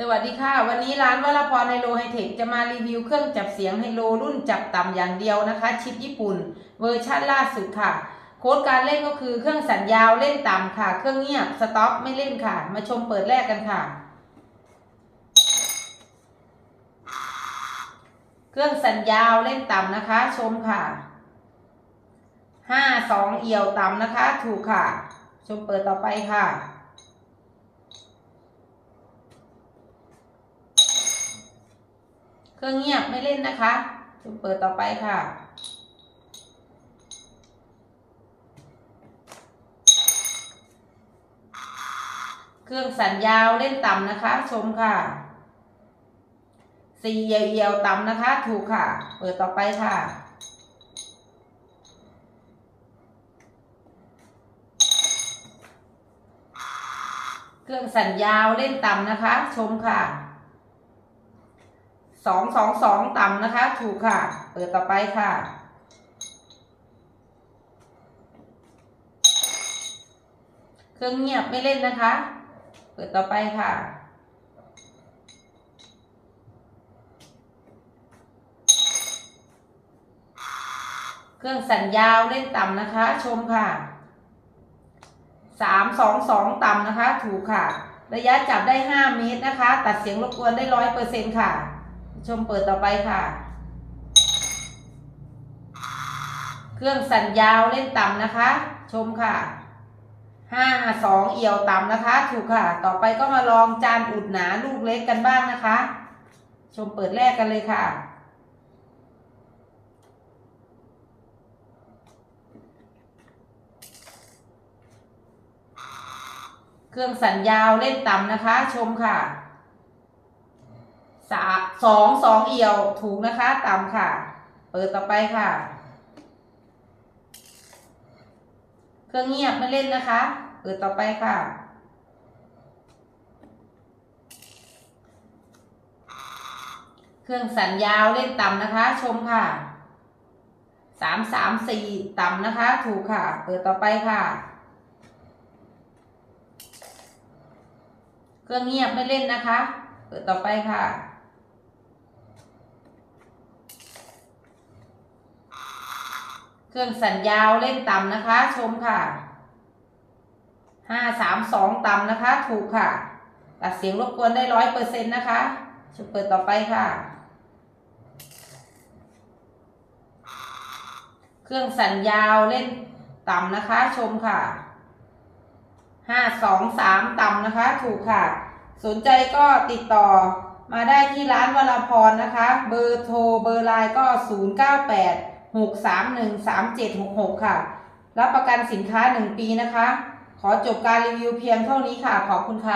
สวัสดีค่ะ วันนี้ร้านวรพรไฮโลไฮเทคจะมารีวิวเครื่องจับเสียงไฮโลรุ่นจับต่ำอย่างเดียวนะคะ ชิปญี่ปุ่น เวอร์ชันล่าสุดค่ะ โค้ดการเล่นก็คือเครื่องสัญญาวเล่นต่ำค่ะ เครื่องเงียบสต็อปไม่เล่นค่ะ มาชมเปิดแรกกันค่ะ เครื่องสัญญาวเล่นต่ำนะคะ ชมค่ะห้าสองเอี่ยวต่ำนะคะ ถูกค่ะ ชมเปิดต่อไปค่ะ เครื่องเงียบไม่เล่นนะคะชมเปิดต่อไปค่ะ เครื่องสัญญาวเล่นต่ำนะคะ ชมค่ะสี่เอียวๆต่ำนะคะ ถูกค่ะ เปิดต่อไปค่ะ เครื่องสัญญาวเล่นต่ำนะคะ ชมค่ะ สองสองสองต่ำนะคะ ถูกค่ะ เปิดต่อไปค่ะ เครื่องเงียบไม่เล่นนะคะ เปิดต่อไปค่ะเครื่องสัญญาวเล่นต่ำนะคะ ชมค่ะสามสองสองต่ำนะคะ ถูกค่ะ ระยะจับได้ห้าเมตรนะคะ ตัดเสียงรบกวนได้ร้อยเปอร์เซ็นค่ะ ชมเปิดต่อไปค่ะ เครื่องสัญญาวเล่นต่ำนะคะ ชมค่ะห้าสองเอี่ยวต่ำนะคะ ถูกค่ะ ต่อไปก็มาลองจานอุดหนาลูกเล็กกันบ้างนะคะ ชมเปิดแรกกันเลยค่ะเครื่องสัญญาวเล่นต่ำนะคะ ชมค่ะ สาสองสองเอี่ยวถูกนะคะต่ำค่ะ เปิดต่อไปค่ะ เครื่องเงียบไม่เล่นนะคะ เปิดต่อไปค่ะเครื่องสัญญาวเล่นต่ำนะคะ ชมค่ะสามสามสี่ต่ำนะคะ ถูกค่ะ เปิดต่อไปค่ะ เครื่องเงียบไม่เล่นนะคะ เปิดต่อไปค่ะ เครื่องสัญญาวเล่นต่ำนะคะ ชมค่ะห้าสามสองต่ำนะคะ ถูกค่ะ ตัดเสียงรบกวนได้ร้อยเปอร์เซ็นต์นะคะชมเปิดต่อไปค่ะ เครื่องสัญญาวเล่นต่ำนะคะ ชมค่ะห้าสองสามต่ำนะคะ ถูกค่ะ สนใจก็ติดต่อมาได้ที่ร้านวรพรนะคะ เบอร์โทรเบอร์ไลน์ก็0 9 8 6 3 1 3 7 6 6 ค่ะ รับประกันสินค้า 1 ปีนะคะ ขอจบการรีวิวเพียงเท่านี้ค่ะ ขอบคุณค่ะ